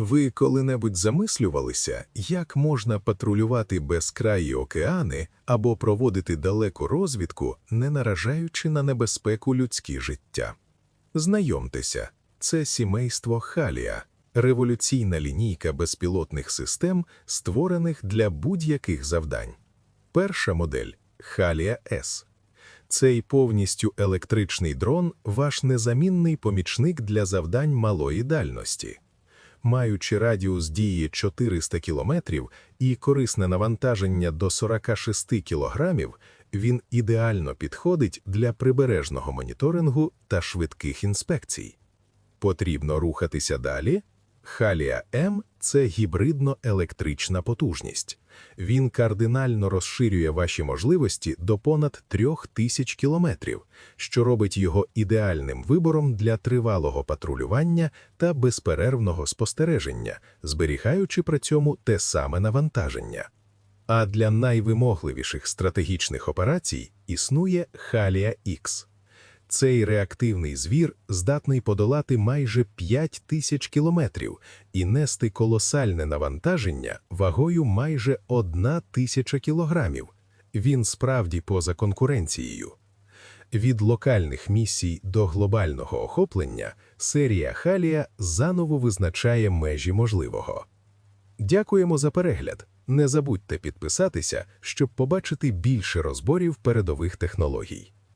Ви коли-небудь замислювалися, як можна патрулювати безкраї океани або проводити далеку розвідку, не наражаючи на небезпеку людські життя? Знайомтеся, це сімейство Халія, революційна лінійка безпілотних систем, створених для будь-яких завдань. Перша модель Халія С. Цей повністю електричний дрон – ваш незамінний помічник для завдань малої дальності. Маючи радіус дії 400 км і корисне навантаження до 46 кг, він ідеально підходить для прибережного моніторингу та швидких інспекцій. Потрібно рухатися далі. Халія М – це гібридно-електрична потужність. Він кардинально розширює ваші можливості до понад 3000 кілометрів, що робить його ідеальним вибором для тривалого патрулювання та безперервного спостереження, зберігаючи при цьому те саме навантаження. А для найвимогливіших стратегічних операцій існує Халія X. Цей реактивний звір здатний подолати майже 5 тисяч кілометрів і нести колосальне навантаження вагою майже 1 тисяча кілограмів. Він справді поза конкуренцією. Від локальних місій до глобального охоплення серія Халія заново визначає межі можливого. Дякуємо за перегляд. Не забудьте підписатися, щоб побачити більше розборів передових технологій.